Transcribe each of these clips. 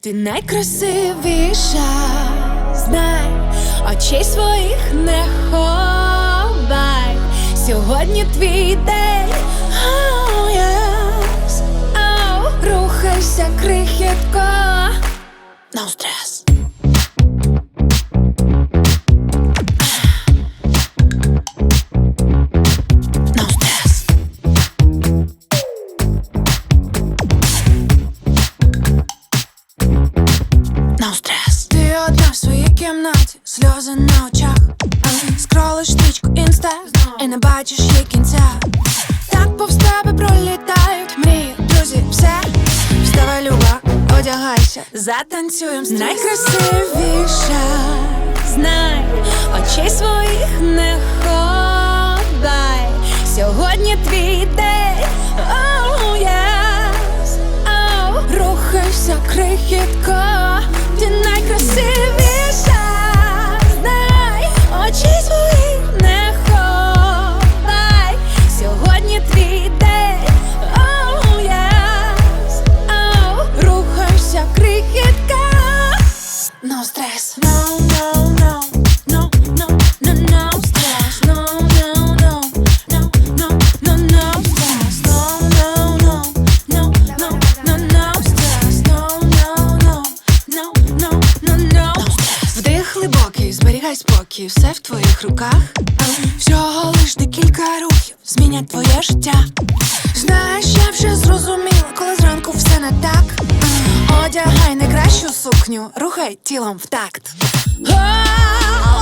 Ти найкрасивіша, знай, очей своїх не ховай. Сьогодні твій день. Oh, yes. Oh, рухайся крихітко. No стрес. Кімнаті, сльози на очах. Скролиш стрічку інста і не бачиш її кінця. Так повз тебе пролітають мрії, друзі, все. Вставай, люба, одягайся, затанцюєм стрес. Найкрасивіша, знай, очей своїх не ховай. Сьогодні твій день. Oh, yes. Oh, рухайся, крихітко, зберігай спокій, все в твоїх руках. Всього лиш декілька рухів змінять твоє життя. Знаєш, я вже зрозуміла, коли зранку все не так. Одягай найкращу сукню, рухай тілом в такт. О,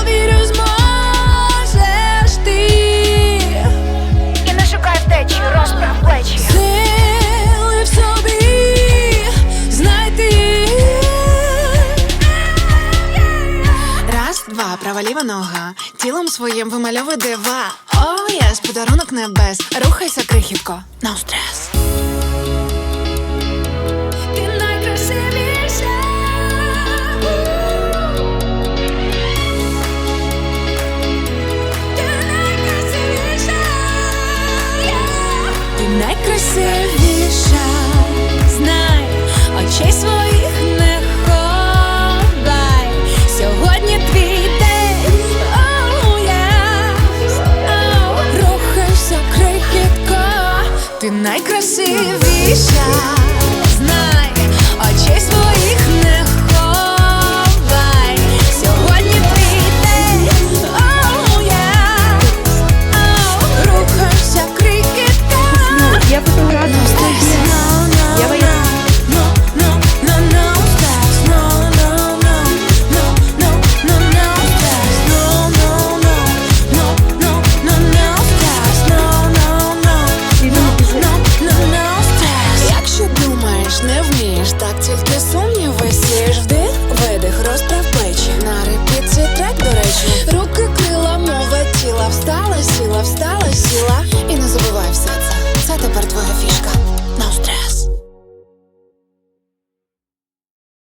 права ліва нога. Тілом своїм вимальовуй дива. О, єс, подарунок небес. Рухайся, крихітко. No стрес. Найкрасивіша. Ти найкрасивіша.